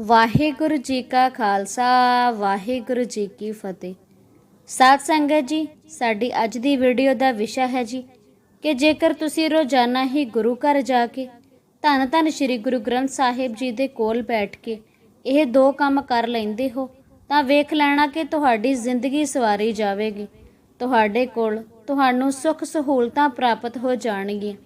ਵਾਹਿਗੁਰੂ ਜੀ ਕਾ ਖਾਲਸਾ, ਵਾਹਿਗੁਰੂ ਜੀ ਕੀ ਫਤਿਹ। ਸਾਧ ਸੰਗਤ ਜੀ, ਸਾਡੀ ਅੱਜ ਦੀ ਵੀਡੀਓ ਦਾ ਵਿਸ਼ਾ ਹੈ ਜੀ ਕਿ ਜੇਕਰ ਤੁਸੀਂ ਰੋਜ਼ਾਨਾ ਹੀ ਗੁਰੂ ਘਰ ਜਾ ਕੇ ਧੰਨ ਧੰਨ ਸ੍ਰੀ ਗੁਰੂ ਗ੍ਰੰਥ ਸਾਹਿਬ ਜੀ ਦੇ ਕੋਲ ਬੈਠ ਕੇ ਇਹ ਦੋ ਕੰਮ ਕਰ ਲੈਂਦੇ ਹੋ, ਤਾਂ ਵੇਖ ਲੈਣਾ ਕਿ ਤੁਹਾਡੀ ਜ਼ਿੰਦਗੀ ਸਵਾਰੀ ਜਾਵੇਗੀ। ਤੁਹਾਡੇ ਕੋਲ ਤੁਹਾਨੂੰ ਸੁੱਖ ਸਹੂਲਤਾਂ ਪ੍ਰਾਪਤ ਹੋ ਜਾਣਗੀਆਂ।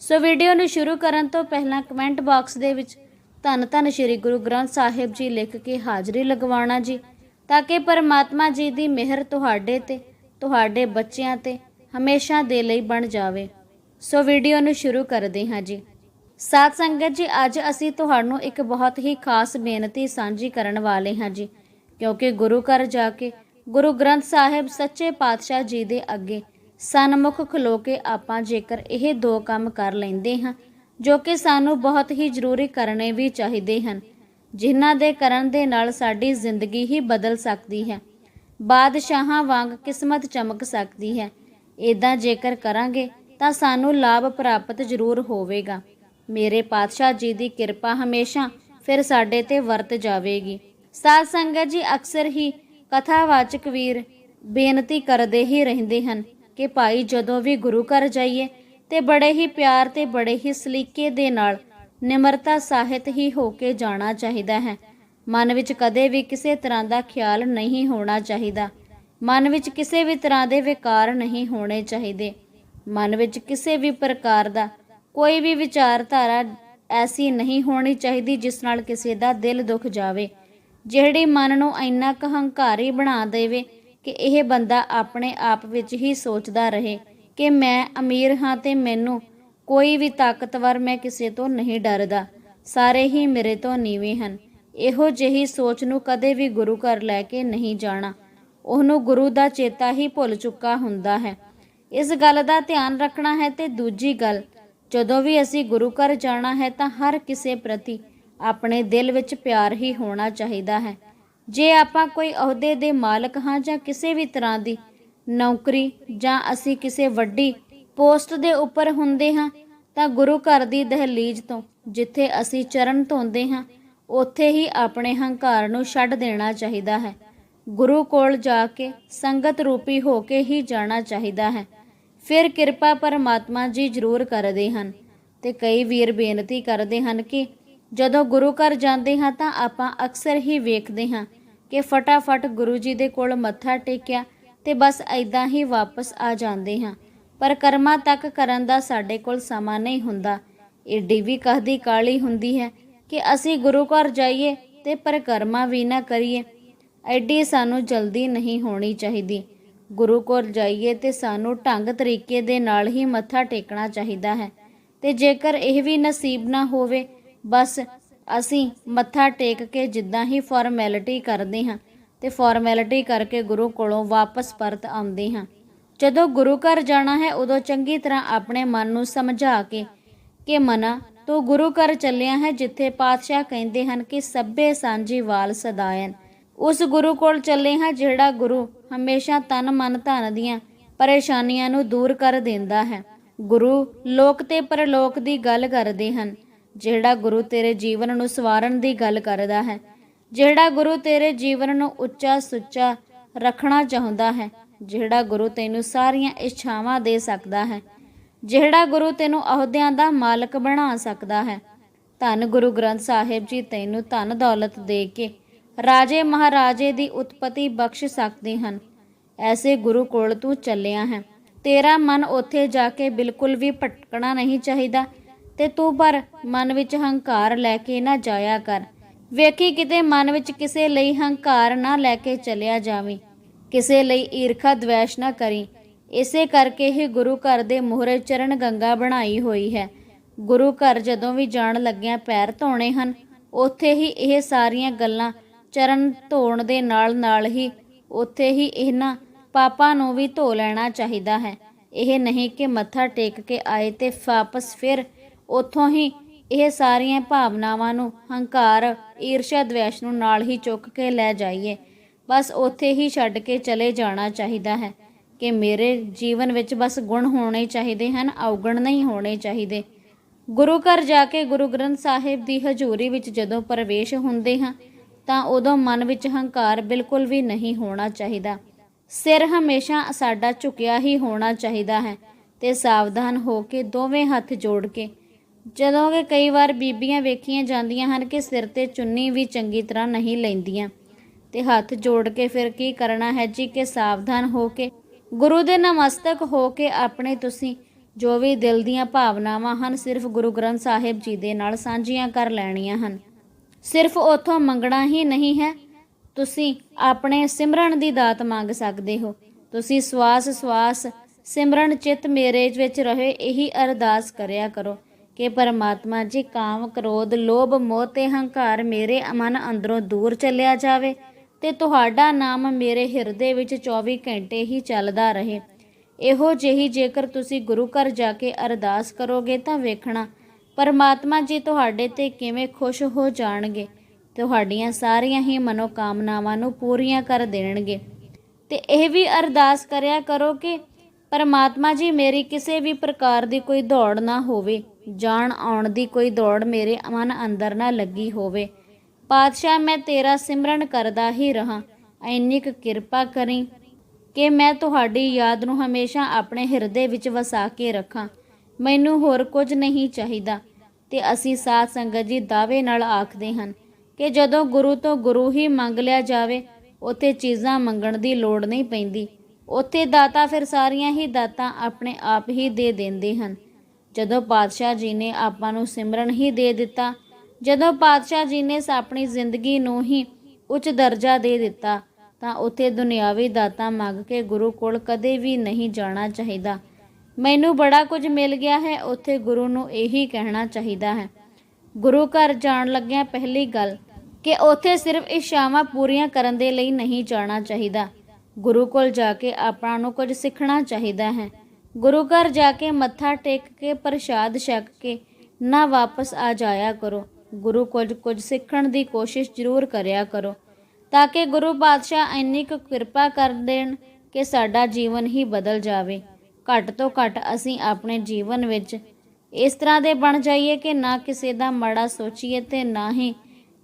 ਸੋ ਵੀਡੀਓ ਨੂੰ ਸ਼ੁਰੂ ਕਰਨ ਤੋਂ ਪਹਿਲਾਂ ਕਮੈਂਟ ਬਾਕਸ ਦੇ ਵਿੱਚ ਧੰਨ ਧੰਨ ਸ੍ਰੀ ਗੁਰੂ ਗ੍ਰੰਥ ਸਾਹਿਬ ਜੀ ਲਿਖ ਕੇ ਹਾਜ਼ਰੀ ਲਗਵਾਉਣਾ ਜੀ, ਤਾਂ ਕਿ ਪਰਮਾਤਮਾ ਜੀ ਦੀ ਮਿਹਰ ਤੁਹਾਡੇ ਤੇ, ਤੁਹਾਡੇ ਬੱਚਿਆਂ ਤੇ ਹਮੇਸ਼ਾ ਦੇ ਲਈ ਬਣ ਜਾਵੇ। ਸੋ ਵੀਡੀਓ ਨੂੰ ਸ਼ੁਰੂ ਕਰਦੇ ਹਾਂ ਜੀ। ਸਾਧ ਸੰਗਤ ਜੀ, ਅੱਜ ਅਸੀਂ ਤੁਹਾਨੂੰ ਇੱਕ ਬਹੁਤ ਹੀ ਖਾਸ ਬੇਨਤੀ ਸਾਂਝੀ ਕਰਨ ਵਾਲੇ ਹਾਂ ਜੀ, ਕਿਉਂਕਿ ਗੁਰੂ ਘਰ ਜਾ ਕੇ ਗੁਰੂ ਗ੍ਰੰਥ ਸਾਹਿਬ ਸੱਚੇ ਪਾਤਸ਼ਾਹ ਜੀ ਦੇ ਅੱਗੇ ਸਨਮੁਖ ਖਲੋ ਕੇ ਆਪਾਂ ਜੇਕਰ ਇਹ ਦੋ ਕੰਮ ਕਰ ਲੈਂਦੇ ਹਾਂ ਜੋ ਕਿ ਸਾਨੂੰ ਬਹੁਤ ਹੀ ਜ਼ਰੂਰੀ ਕਰਨੇ ਵੀ ਚਾਹੀਦੇ ਹਨ, ਜਿਨ੍ਹਾਂ ਦੇ ਕਰਨ ਦੇ ਨਾਲ ਸਾਡੀ ਜ਼ਿੰਦਗੀ ਹੀ ਬਦਲ ਸਕਦੀ ਹੈ। ਬਾਦਸ਼ਾਹਾਂ ਵਾਂਗ ਕਿਸਮਤ ਚਮਕ ਸਕਦੀ ਹੈ। ਇਦਾਂ ਜੇਕਰ ਕਰਾਂਗੇ ਤਾਂ ਸਾਨੂੰ ਲਾਭ ਪ੍ਰਾਪਤ ਜ਼ਰੂਰ ਹੋਵੇਗਾ। ਮੇਰੇ ਪਾਤਸ਼ਾਹ ਜੀ ਦੀ ਕਿਰਪਾ ਹਮੇਸ਼ਾ ਫਿਰ ਸਾਡੇ ਤੇ ਵਰਤ ਜਾਵੇਗੀ। ਸਾਧ ਸੰਗਤ ਜੀ ਅਕਸਰ ਹੀ ਕਥਾਵਾਚਕ ਵੀਰ ਬੇਨਤੀ ਕਰਦੇ ਹੀ ਰਹਿੰਦੇ ਹਨ ਕਿ ਭਾਈ ਜਦੋਂ ਵੀ ਗੁਰੂ ਘਰ ਜਾਈਏ ਤੇ ਬੜੇ ਹੀ ਪਿਆਰ ਤੇ ਬੜੇ ਹੀ ਸਲੀਕੇ ਦੇ ਨਾਲ ਨਿਮਰਤਾ ਸਾਹਿਤ ਹੀ ਹੋ ਕੇ ਜਾਣਾ ਚਾਹੀਦਾ ਹੈ। ਮਨ ਵਿੱਚ ਕਦੇ ਵੀ ਕਿਸੇ ਤਰ੍ਹਾਂ ਦਾ ਖਿਆਲ ਨਹੀਂ ਹੋਣਾ ਚਾਹੀਦਾ। ਮਨ ਵਿੱਚ ਕਿਸੇ ਵੀ ਤਰ੍ਹਾਂ ਦੇ ਵਿਕਾਰ ਨਹੀਂ ਹੋਣੇ ਚਾਹੀਦੇ। ਮਨ ਵਿੱਚ ਕਿਸੇ ਵੀ ਪ੍ਰਕਾਰ ਦਾ ਕੋਈ ਵੀ ਵਿਚਾਰਧਾਰਾ ਐਸੀ ਨਹੀਂ ਹੋਣੀ ਚਾਹੀਦੀ ਜਿਸ ਨਾਲ ਕਿਸੇ ਦਾ ਦਿਲ ਦੁਖ ਜਾਵੇ। ਜਿਹੜੀ ਮਨ ਨੂੰ ਇੰਨਾ ਕੁ ਹੰਕਾਰੀ ਬਣਾ ਦੇਵੇ ਕਿ ਇਹ ਬੰਦਾ ਆਪਣੇ ਆਪ ਵਿੱਚ ਹੀ ਸੋਚਦਾ ਰਹੇ। ਕਿ ਮੈਂ ਅਮੀਰ ਹਾਂ ਤੇ ਮੈਨੂੰ ਕੋਈ ਵੀ ਤਾਕਤਵਰ ਮੈਂ ਕਿਸੇ ਤੋਂ ਨਹੀਂ ਡਰਦਾ। ਸਾਰੇ ਹੀ ਮੇਰੇ ਤੋਂ ਨੀਵੇਂ ਹਨ। ਇਹੋ ਜਿਹੀ ਸੋਚ ਨੂੰ ਕਦੇ ਵੀ ਗੁਰੂ ਘਰ ਲੈ ਕੇ ਨਹੀਂ ਜਾਣਾ। ਉਹਨੂੰ ਗੁਰੂ ਦਾ ਚੇਤਾ ਹੀ ਭੁੱਲ ਚੁੱਕਾ ਹੁੰਦਾ ਹੈ। ਇਸ ਗੱਲ ਦਾ ਧਿਆਨ ਰੱਖਣਾ ਹੈ ਤੇ ਦੂਜੀ ਗੱਲ, ਜਦੋਂ ਵੀ ਅਸੀਂ ਗੁਰੂ ਘਰ ਜਾਣਾ ਹੈ ਤਾਂ ਹਰ ਕਿਸੇ ਪ੍ਰਤੀ ਆਪਣੇ ਦਿਲ ਵਿੱਚ ਪਿਆਰ ਹੀ ਹੋਣਾ ਚਾਹੀਦਾ ਹੈ। ਜੇ ਆਪਾਂ ਕੋਈ ਅਹੁਦੇ ਦੇ ਮਾਲਕ ਹਾਂ ਜਾਂ ਕਿਸੇ ਵੀ ਤਰ੍ਹਾਂ ਦੀ ਨੌਕਰੀ ਜਾਂ ਅਸੀਂ ਕਿਸੇ ਵੱਡੀ ਪੋਸਟ ਦੇ ਉੱਪਰ ਹੁੰਦੇ ਹਾਂ ਤਾਂ ਗੁਰੂ ਘਰ ਦੀ ਦਹਲੀਜ਼ ਤੋਂ, ਜਿੱਥੇ ਅਸੀਂ ਚਰਨ ਧੋਂਦੇ ਹਾਂ, ਉੱਥੇ ਹੀ ਆਪਣੇ ਹੰਕਾਰ ਨੂੰ ਛੱਡ ਦੇਣਾ ਚਾਹੀਦਾ ਹੈ। ਗੁਰੂ ਕੋਲ ਜਾ ਕੇ ਸੰਗਤ ਰੂਪੀ ਹੋ ਕੇ ਹੀ ਜਾਣਾ ਚਾਹੀਦਾ ਹੈ। ਫਿਰ ਕਿਰਪਾ ਪਰਮਾਤਮਾ ਜੀ ਜ਼ਰੂਰ ਕਰਦੇ ਹਨ ਤੇ ਕਈ ਵੀਰ ਬੇਨਤੀ ਕਰਦੇ ਹਨ ਕਿ ਜਦੋਂ ਗੁਰੂ ਘਰ ਜਾਂਦੇ ਹਾਂ ਤਾਂ ਆਪਾਂ ਅਕਸਰ ਹੀ ਵੇਖਦੇ ਹਾਂ ਕਿ ਫਟਾਫਟ ਗੁਰੂ ਜੀ ਦੇ ਕੋਲ ਮੱਥਾ ਟੇਕਿਆ ਤੇ ਬਸ ਐਦਾਂ ਹੀ ਵਾਪਸ ਆ ਜਾਂਦੇ ਹਾਂ। ਪਰ ਕਰਮਾਂ ਤੱਕ ਕਰਨ ਦਾ ਸਾਡੇ ਕੋਲ ਸਮਾਂ ਨਹੀਂ ਹੁੰਦਾ। ਏਡੀ ਵੀ ਕਹਦੀ ਕਾਲੀ ਹੁੰਦੀ ਹੈ ਕਿ ਅਸੀਂ ਗੁਰੂ ਘਰ ਜਾਈਏ ਤੇ ਪਰਕਰਮਾ ਵੀ ਨਾ ਕਰੀਏ। ਐਡੀ ਸਾਨੂੰ ਜਲਦੀ ਨਹੀਂ ਹੋਣੀ ਚਾਹੀਦੀ। ਗੁਰੂ ਕੋਲ ਜਾਈਏ ਤੇ ਸਾਨੂੰ ਢੰਗ ਤਰੀਕੇ ਦੇ ਨਾਲ ਹੀ ਮੱਥਾ ਟੇਕਣਾ ਚਾਹੀਦਾ ਹੈ। ਤੇ ਜੇਕਰ ਇਹ ਵੀ ਨਸੀਬ ਨਾ ਹੋਵੇ, ਬਸ ਅਸੀਂ ਮੱਥਾ ਟੇਕ ਕੇ ਜਿੱਦਾਂ ਹੀ ਫਾਰਮੈਲਿਟੀ ਕਰਦੇ ਹਾਂ। ਤੇ ਫਾਰਮੈਲਿਟੀ ਕਰਕੇ ਗੁਰੂ ਕੋਲੋਂ ਵਾਪਸ ਪਰਤ ਆਉਂਦੇ ਹਾਂ। ਜਦੋਂ ਗੁਰੂ ਘਰ ਜਾਣਾ ਹੈ, ਉਦੋਂ ਚੰਗੀ ਤਰ੍ਹਾਂ ਆਪਣੇ ਮਨ ਨੂੰ ਸਮਝਾ ਕੇ ਕਿ ਮਨਾ, ਤੂੰ ਗੁਰੂ ਘਰ ਚੱਲਿਆ ਹੈ, ਜਿੱਥੇ ਪਾਤਸ਼ਾਹ ਕਹਿੰਦੇ ਹਨ ਕਿ ਸਭੇ ਸਾਂਝੀ ਵਾਲ ਸਦਾਇਨ। ਉਸ ਗੁਰੂ ਕੋਲ ਚੱਲੇ ਹਾਂ, ਜਿਹੜਾ ਗੁਰੂ ਹਮੇਸ਼ਾ ਤਨ ਮਨ ਧਨ ਦੀਆਂ ਪਰੇਸ਼ਾਨੀਆਂ ਨੂੰ ਦੂਰ ਕਰ ਦਿੰਦਾ ਹੈ। ਗੁਰੂ ਲੋਕ ਤੇ ਪਰਲੋਕ ਦੀ ਗੱਲ ਕਰਦੇ ਹਨ, ਜਿਹੜਾ ਗੁਰੂ ਤੇਰੇ ਜੀਵਨ ਨੂੰ ਸਵਾਰਨ ਦੀ ਗੱਲ ਕਰਦਾ ਹੈ। ਜਿਹੜਾ ਗੁਰੂ ਤੇਰੇ ਜੀਵਨ ਨੂੰ ਉੱਚਾ ਸੁੱਚਾ ਰੱਖਣਾ ਚਾਹੁੰਦਾ ਹੈ, ਜਿਹੜਾ ਗੁਰੂ ਤੈਨੂੰ ਸਾਰੀਆਂ ਇੱਛਾਵਾਂ ਦੇ ਸਕਦਾ ਹੈ, ਜਿਹੜਾ ਗੁਰੂ ਤੈਨੂੰ ਅਹੁਦਿਆਂ ਦਾ ਮਾਲਕ ਬਣਾ ਸਕਦਾ ਹੈ। ਧੰਨ ਗੁਰੂ ਗ੍ਰੰਥ ਸਾਹਿਬ ਜੀ, ਤੈਨੂੰ ਧਨ ਦੌਲਤ ਦੇ ਕੇ ਰਾਜੇ ਮਹਾਰਾਜੇ ਦੀ ਉਤਪਤੀ ਬਖਸ਼ ਸਕਦੇ ਹਨ। ਐਸੇ ਗੁਰੂ ਕੋਲ ਤੂੰ ਚੱਲਿਆ ਹੈ। ਤੇਰਾ ਮਨ ਉੱਥੇ ਜਾ ਕੇ ਬਿਲਕੁਲ ਵੀ ਭਟਕਣਾ ਨਹੀਂ ਚਾਹੀਦਾ। ਤੇ ਤੂੰ ਪਰ ਮਨ ਵਿੱਚ ਹੰਕਾਰ ਲੈ ਕੇ ਨਾ ਜਾਇਆ ਕਰ। ਵੇਖੀ ਕਿਤੇ ਮਨ ਵਿੱਚ ਕਿਸੇ ਲਈ ਹੰਕਾਰ ਨਾ ਲੈ ਕੇ ਚਲਿਆ ਜਾਵੀਂ, ਕਿਸੇ ਲਈ ਈਰਖਾ ਦਵੇਸ਼ ਨਾ ਕਰੀ। ਇਸੇ ਕਰਕੇ ਹੀ ਗੁਰੂ ਘਰ ਦੇ ਮੋਹਰੇ ਚਰਨ ਗੰਗਾ ਬਣਾਈ ਹੋਈ ਹੈ। ਗੁਰੂ ਘਰ ਜਦੋਂ ਵੀ ਜਾਣ ਲੱਗਿਆਂ ਪੈਰ ਧੋਣੇ ਹਨ, ਉੱਥੇ ਹੀ ਇਹ ਸਾਰੀਆਂ ਗੱਲਾਂ ਚਰਨ ਧੋਣ ਦੇ ਨਾਲ ਨਾਲ ਹੀ ਉੱਥੇ ਹੀ ਇਹਨਾਂ ਪਾਪਾਂ ਨੂੰ ਵੀ ਧੋ ਲੈਣਾ ਚਾਹੀਦਾ ਹੈ। ਇਹ ਨਹੀਂ ਕਿ ਮੱਥਾ ਟੇਕ ਕੇ ਆਏ ਤੇ ਵਾਪਸ ਫਿਰ ਉੱਥੋਂ ਹੀ ਇਹ ਸਾਰੀਆਂ ਭਾਵਨਾਵਾਂ ਨੂੰ ਹੰਕਾਰ, ਈਰਸ਼ਾ, ਦਵੇਸ਼ ਨੂੰ ਨਾਲ ਹੀ ਚੁੱਕ ਕੇ ਲੈ ਜਾਈਏ। ਬਸ ਉੱਥੇ ਹੀ ਛੱਡ ਕੇ ਚਲੇ ਜਾਣਾ ਚਾਹੀਦਾ ਹੈ ਕਿ ਮੇਰੇ ਜੀਵਨ ਵਿੱਚ ਬਸ ਗੁਣ ਹੋਣੇ ਚਾਹੀਦੇ ਹਨ, ਔਗਣ ਨਹੀਂ ਹੋਣੇ ਚਾਹੀਦੇ। ਗੁਰੂ ਘਰ ਜਾ ਕੇ ਗੁਰੂ ਗ੍ਰੰਥ ਸਾਹਿਬ ਦੀ ਹਜ਼ੂਰੀ ਵਿੱਚ ਜਦੋਂ ਪ੍ਰਵੇਸ਼ ਹੁੰਦੇ ਹਾਂ, ਤਾਂ ਉਦੋਂ ਮਨ ਵਿੱਚ ਹੰਕਾਰ ਬਿਲਕੁਲ ਵੀ ਨਹੀਂ ਹੋਣਾ ਚਾਹੀਦਾ। ਸਿਰ ਹਮੇਸ਼ਾ ਸਾਡਾ ਝੁਕਿਆ ਹੀ ਹੋਣਾ ਚਾਹੀਦਾ ਹੈ ਤੇ ਸਾਵਧਾਨ ਹੋ ਕੇ ਦੋਵੇਂ ਹੱਥ ਜੋੜ ਕੇ ਜਦੋਂ ਕਿ ਕਈ ਵਾਰ ਬੀਬੀਆਂ ਵੇਖੀਆਂ ਜਾਂਦੀਆਂ ਹਨ ਕਿ ਸਿਰ ਤੇ ਚੁੰਨੀ ਵੀ ਚੰਗੀ ਤਰ੍ਹਾਂ ਨਹੀਂ ਲੈਂਦੀਆਂ ਤੇ ਹੱਥ ਜੋੜ ਕੇ ਫਿਰ ਕੀ ਕਰਨਾ ਹੈ ਜੀ ਕਿ ਸਾਵਧਾਨ ਹੋ ਕੇ, ਗੁਰੂ ਦੇ ਨਮਸਤਕ ਹੋ ਕੇ ਆਪਣੇ ਤੁਸੀਂ ਜੋ ਵੀ ਦਿਲ ਦੀਆਂ ਭਾਵਨਾਵਾਂ ਹਨ ਸਿਰਫ ਗੁਰੂ ਗ੍ਰੰਥ ਸਾਹਿਬ ਜੀ ਦੇ ਨਾਲ ਸਾਂਝੀਆਂ ਕਰ ਲੈਣੀਆਂ ਹਨ। ਸਿਰਫ ਉਥੋਂ ਮੰਗਣਾ ਹੀ ਨਹੀਂ ਹੈ, ਤੁਸੀਂ ਆਪਣੇ ਸਿਮਰਨ ਦੀ ਦਾਤ ਮੰਗ ਸਕਦੇ ਹੋ। ਤੁਸੀਂ ਸਵਾਸ ਸਵਾਸ ਸਿਮਰਨ ਚਿਤ ਮੇਰੇ ਵਿੱਚ ਰਹੇ, ਇਹੀ ਅਰਦਾਸ ਕਰਿਆ ਕਰੋ। ਕਿ ਪਰਮਾਤਮਾ ਜੀ ਕਾਮ ਕ੍ਰੋਧ, ਲੋਭ, ਮੋਹ ਤੇ ਹੰਕਾਰ ਮੇਰੇ ਮਨ ਅੰਦਰੋਂ ਦੂਰ ਚੱਲਿਆ ਜਾਵੇ ਤੇ ਤੁਹਾਡਾ ਨਾਮ ਮੇਰੇ ਹਿਰਦੇ ਵਿੱਚ 24 ਘੰਟੇ ਹੀ ਚੱਲਦਾ ਰਹੇ। ਇਹੋ ਜਿਹੀ ਜੇਕਰ ਤੁਸੀਂ ਗੁਰੂ ਘਰ ਜਾ ਕੇ ਅਰਦਾਸ ਕਰੋਗੇ ਤਾਂ ਵੇਖਣਾ, ਪਰਮਾਤਮਾ ਜੀ ਤੁਹਾਡੇ ਤੇ ਕਿਵੇਂ ਖੁਸ਼ ਹੋ ਜਾਣਗੇ। ਤੁਹਾਡੀਆਂ ਸਾਰੀਆਂ ਹੀ ਮਨੋਕਾਮਨਾਵਾਂ ਨੂੰ ਪੂਰੀਆਂ ਕਰ ਦੇਣਗੇ। ਤੇ ਇਹ ਵੀ ਅਰਦਾਸ ਕਰਿਆ ਕਰੋ ਕਿ ਪਰਮਾਤਮਾ ਜੀ ਮੇਰੀ ਕਿਸੇ ਵੀ ਪ੍ਰਕਾਰ ਦੀ ਕੋਈ ਦੌੜ ਨਾ ਹੋਵੇ। ਜਾਣ ਆਉਣ ਦੀ ਕੋਈ ਦੌੜ ਮੇਰੇ ਮਨ ਅੰਦਰ ਨਾ ਲੱਗੀ ਹੋਵੇ। ਪਾਤਸ਼ਾਹ, ਮੈਂ ਤੇਰਾ ਸਿਮਰਨ ਕਰਦਾ ਹੀ ਰਹਾ। ਐਨੀ ਕੁ ਕਿਰਪਾ ਕਰੀ ਕਿ ਮੈਂ ਤੁਹਾਡੀ ਯਾਦ ਨੂੰ ਹਮੇਸ਼ਾ ਆਪਣੇ ਹਿਰਦੇ ਵਿੱਚ ਵਸਾ ਕੇ ਰੱਖਾਂ। ਮੈਨੂੰ ਹੋਰ ਕੁਝ ਨਹੀਂ ਚਾਹੀਦਾ। ਤੇ ਅਸੀਂ ਸਾਧ ਸੰਗਤ ਜੀ ਦਾਅਵੇ ਨਾਲ ਆਖਦੇ ਹਨ ਕਿ ਜਦੋਂ ਗੁਰੂ ਤੋਂ ਗੁਰੂ ਹੀ ਮੰਗ ਲਿਆ ਜਾਵੇ, ਉੱਥੇ ਚੀਜ਼ਾਂ ਮੰਗਣ ਦੀ ਲੋੜ ਨਹੀਂ ਪੈਂਦੀ। ਉੱਥੇ ਦਾਤਾ ਫਿਰ ਸਾਰੀਆਂ ਹੀ ਦਾਤਾਂ ਆਪਣੇ ਆਪ ਹੀ ਦੇ ਦਿੰਦੇ ਹਨ। ਜਦੋਂ ਪਾਤਸ਼ਾਹ ਜੀ ਨੇ ਆਪਾਂ ਨੂੰ ਸਿਮਰਨ ਹੀ ਦੇ ਦਿੱਤਾ, ਜਦੋਂ ਪਾਤਸ਼ਾਹ ਜੀ ਨੇ ਆਪਣੀ ਜ਼ਿੰਦਗੀ ਨੂੰ ਹੀ ਉੱਚ ਦਰਜਾ ਦੇ ਦਿੱਤਾ, ਤਾਂ ਉੱਥੇ ਦੁਨਿਆਵੀ ਦਾਤਾਂ ਮੰਗ ਕੇ ਗੁਰੂ ਕੋਲ ਕਦੇ ਵੀ ਨਹੀਂ ਜਾਣਾ ਚਾਹੀਦਾ। ਮੈਨੂੰ ਬੜਾ ਕੁਝ ਮਿਲ ਗਿਆ ਹੈ, ਉੱਥੇ ਗੁਰੂ ਨੂੰ ਇਹੀ ਕਹਿਣਾ ਚਾਹੀਦਾ ਹੈ। ਗੁਰੂ ਘਰ ਜਾਣ ਲੱਗਿਆ ਪਹਿਲੀ ਗੱਲ ਕਿ ਉੱਥੇ ਸਿਰਫ ਇਸ਼ਾਵਾਂ ਪੂਰੀਆਂ ਕਰਨ ਦੇ ਲਈ ਨਹੀਂ ਜਾਣਾ ਚਾਹੀਦਾ। ਗੁਰੂ ਕੋਲ ਜਾ ਕੇ ਆਪਾਂ ਨੂੰ ਕੁਝ ਸਿੱਖਣਾ ਚਾਹੀਦਾ ਹੈ। ਗੁਰੂ ਘਰ ਜਾ ਕੇ ਮੱਥਾ ਟੇਕ ਕੇ ਪ੍ਰਸ਼ਾਦ ਛਕ ਕੇ ਨਾ ਵਾਪਸ ਆ ਜਾਇਆ ਕਰੋ। ਗੁਰੂ ਕੁਝ ਕੁਝ ਸਿੱਖਣ ਦੀ ਕੋਸ਼ਿਸ਼ ਜ਼ਰੂਰ ਕਰਿਆ ਕਰੋ, ਤਾਂ ਕਿ ਗੁਰੂ ਪਾਤਸ਼ਾਹ ਇੰਨੀ ਕੁ ਕਿਰਪਾ ਕਰ ਦੇਣ ਕਿ ਸਾਡਾ ਜੀਵਨ ਹੀ ਬਦਲ ਜਾਵੇ। ਘੱਟ ਤੋਂ ਘੱਟ ਅਸੀਂ ਆਪਣੇ ਜੀਵਨ ਵਿੱਚ ਇਸ ਤਰ੍ਹਾਂ ਦੇ ਬਣ ਜਾਈਏ ਕਿ ਨਾ ਕਿਸੇ ਦਾ ਮਾੜਾ ਸੋਚੀਏ ਤੇ ਨਾ ਹੀ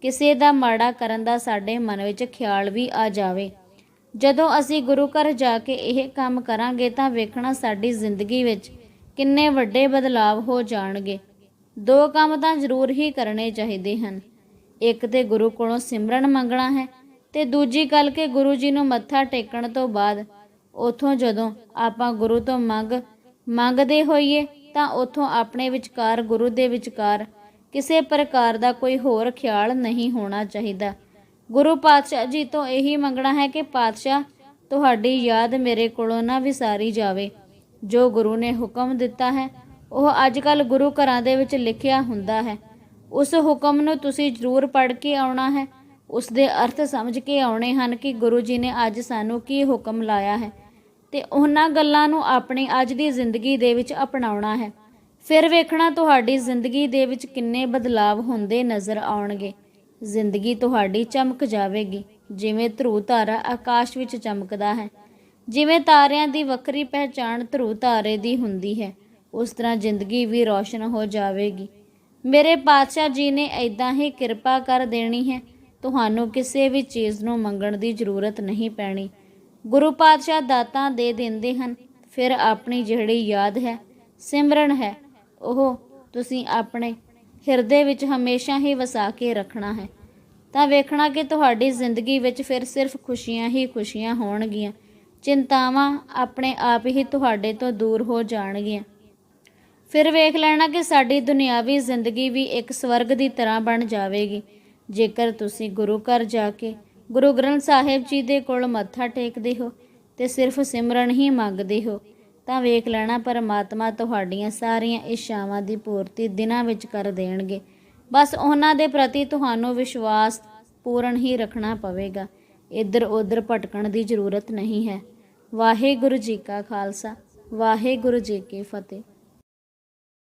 ਕਿਸੇ ਦਾ ਮਾੜਾ ਕਰਨ ਦਾ ਸਾਡੇ ਮਨ ਵਿੱਚ ਖਿਆਲ ਵੀ ਆ ਜਾਵੇ। ਜਦੋਂ ਅਸੀਂ ਗੁਰੂ ਘਰ ਜਾ ਕੇ ਇਹ ਕੰਮ ਕਰਾਂਗੇ ਤਾਂ ਵੇਖਣਾ ਸਾਡੀ ਜ਼ਿੰਦਗੀ ਵਿੱਚ ਕਿੰਨੇ ਵੱਡੇ ਬਦਲਾਵ ਹੋ ਜਾਣਗੇ। ਦੋ ਕੰਮ ਤਾਂ ਜ਼ਰੂਰ ਹੀ ਕਰਨੇ ਚਾਹੀਦੇ ਹਨ। ਇੱਕ ਤੇ ਗੁਰੂ ਕੋਲੋਂ ਸਿਮਰਨ ਮੰਗਣਾ ਹੈ ਤੇ ਦੂਜੀ ਗੱਲ ਕਿ ਗੁਰੂ ਜੀ ਨੂੰ ਮੱਥਾ ਟੇਕਣ ਤੋਂ ਬਾਅਦ ਉਥੋਂ ਜਦੋਂ ਆਪਾਂ ਗੁਰੂ ਤੋਂ ਮੰਗ, ਮੰਗਦੇ ਹੋਈਏ ਤਾਂ ਉਥੋਂ ਆਪਣੇ ਵਿਚਕਾਰ, ਗੁਰੂ ਦੇ ਵਿਚਕਾਰ ਕਿਸੇ ਪ੍ਰਕਾਰ ਦਾ ਕੋਈ ਹੋਰ ਖਿਆਲ ਨਹੀਂ ਹੋਣਾ ਚਾਹੀਦਾ। ਗੁਰੂ ਪਾਤਸ਼ਾਹ ਜੀ ਤੋਂ ਇਹੀ ਮੰਗਣਾ ਹੈ ਕਿ ਪਾਤਸ਼ਾਹ, ਤੁਹਾਡੀ ਯਾਦ ਮੇਰੇ ਕੋਲੋਂ ਨਾ ਵਿਸਾਰੀ ਜਾਵੇ। ਜੋ ਗੁਰੂ ਨੇ ਹੁਕਮ ਦਿੱਤਾ ਹੈ, ਉਹ ਅੱਜ ਕੱਲ ਗੁਰੂ ਘਰਾਂ ਦੇ ਵਿੱਚ ਲਿਖਿਆ ਹੁੰਦਾ ਹੈ। ਉਸ ਹੁਕਮ ਨੂੰ ਤੁਸੀਂ ਜ਼ਰੂਰ ਪੜ੍ਹ ਕੇ ਆਉਣਾ ਹੈ। ਉਸ ਦੇ ਅਰਥ ਸਮਝ ਕੇ ਆਉਣੇ ਹਨ ਕਿ ਗੁਰੂ ਜੀ ਨੇ ਅੱਜ ਸਾਨੂੰ ਕੀ ਹੁਕਮ ਲਾਇਆ ਹੈ ਤੇ ਉਹਨਾਂ ਗੱਲਾਂ ਨੂੰ ਆਪਣੀ ਅੱਜ ਦੀ ਜ਼ਿੰਦਗੀ ਦੇ ਵਿੱਚ ਅਪਣਾਉਣਾ ਹੈ। ਫਿਰ ਵੇਖਣਾ ਤੁਹਾਡੀ ਜ਼ਿੰਦਗੀ ਦੇ ਵਿੱਚ ਕਿੰਨੇ ਬਦਲਾਵ ਹੁੰਦੇ ਨਜ਼ਰ ਆਉਣਗੇ। ਜ਼ਿੰਦਗੀ ਤੁਹਾਡੀ ਚਮਕ ਜਾਵੇਗੀ। ਜਿਵੇਂ ਧਰੂ ਤਾਰਾ ਆਕਾਸ਼ ਵਿੱਚ ਚਮਕਦਾ ਹੈ। ਜਿਵੇਂ ਤਾਰਿਆਂ ਦੀ ਵੱਖਰੀ ਪਹਿਚਾਣ ਧਰੂ ਤਾਰੇ ਦੀ ਹੁੰਦੀ ਹੈ, ਉਸ ਤਰ੍ਹਾਂ ਜ਼ਿੰਦਗੀ ਵੀ ਰੌਸ਼ਨ ਹੋ ਜਾਵੇਗੀ। ਮੇਰੇ ਪਾਤਸ਼ਾਹ ਜੀ ਨੇ ਐਦਾਂ ਹੀ ਕਿਰਪਾ ਕਰ ਦੇਣੀ ਹੈ। ਤੁਹਾਨੂੰ ਕਿਸੇ ਵੀ ਚੀਜ਼ ਨੂੰ ਮੰਗਣ ਦੀ ਜ਼ਰੂਰਤ ਨਹੀਂ ਪੈਣੀ। ਗੁਰੂ ਪਾਤਸ਼ਾਹ ਦਾਤਾਂ ਦੇ ਦਿੰਦੇ ਹਨ, ਫਿਰ ਆਪਣੀ ਜਿਹੜੀ ਯਾਦ ਹੈ, ਸਿਮਰਨ ਹੈ, ਉਹ ਤੁਸੀਂ ਆਪਣੇ ਹਿਰਦੇ ਵਿੱਚ ਹਮੇਸ਼ਾ ਹੀ ਵਸਾ ਕੇ ਰੱਖਣਾ ਹੈ। ਤਾਂ ਵੇਖਣਾ ਕਿ ਤੁਹਾਡੀ ਜ਼ਿੰਦਗੀ ਵਿੱਚ ਫਿਰ ਸਿਰਫ ਖੁਸ਼ੀਆਂ ਹੀ ਖੁਸ਼ੀਆਂ ਹੋਣਗੀਆਂ। ਚਿੰਤਾਵਾਂ ਆਪਣੇ ਆਪ ਹੀ ਤੁਹਾਡੇ ਤੋਂ ਦੂਰ ਹੋ ਜਾਣਗੀਆਂ। ਫਿਰ ਵੇਖ ਲੈਣਾ ਕਿ ਸਾਡੀ ਦੁਨਿਆਵੀ ਜ਼ਿੰਦਗੀ ਵੀ ਇੱਕ ਸਵਰਗ ਦੀ ਤਰ੍ਹਾਂ ਬਣ ਜਾਵੇਗੀ। ਜੇਕਰ ਤੁਸੀਂ ਗੁਰੂ ਘਰ ਜਾ ਕੇ ਗੁਰੂ ਗ੍ਰੰਥ ਸਾਹਿਬ ਜੀ ਦੇ ਕੋਲ ਮੱਥਾ ਟੇਕਦੇ ਹੋ ਤੇ ਸਿਰਫ ਸਿਮਰਨ ਹੀ ਮੰਗਦੇ ਹੋ, ਤਾਂ ਵੇਖ ਲੈਣਾ ਪਰਮਾਤਮਾ ਤੁਹਾਡੀਆਂ ਸਾਰੀਆਂ ਇੱਛਾਵਾਂ ਦੀ ਪੂਰਤੀ ਦਿਨਾਂ ਵਿੱਚ ਕਰ ਦੇਣਗੇ। ਬਸ ਉਹਨਾਂ ਦੇ ਪ੍ਰਤੀ ਤੁਹਾਨੂੰ ਵਿਸ਼ਵਾਸ ਪੂਰਨ ਹੀ ਰੱਖਣਾ ਪਵੇਗਾ। ਇੱਧਰ ਉੱਧਰ ਭਟਕਣ ਦੀ ਜ਼ਰੂਰਤ ਨਹੀਂ ਹੈ। ਵਾਹਿਗੁਰੂ ਜੀ ਕਾ ਖਾਲਸਾ, ਵਾਹਿਗੁਰੂ ਜੀ ਕੀ ਫਤਿਹ।